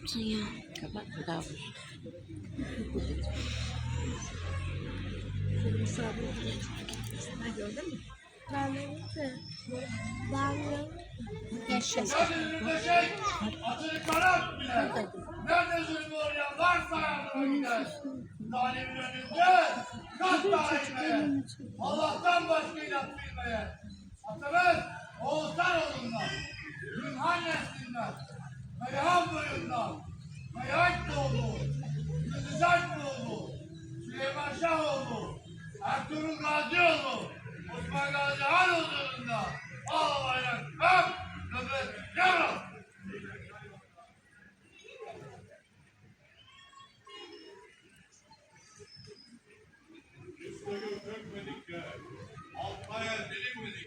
yaptın ya? Kapat daha vur. Ben de Ben de Yaşa. Öldürülecek, atını karat bile. Nerede zulmü oraya varsa yardım gider. Zalimin önünde, kat daimeye. Allah'tan başka ilah bilmeye. Meyhanlıyından, Meyhanlıoğlu, Yıldız Alpoğlu, Süleyman Şahoğlu, Ertuğrul Gazioğlu, Osman Gazi Han huzurunda ağlayan kalk, nöbet yarar. Üstüne gökmek dedik de, altına yer delinmedik.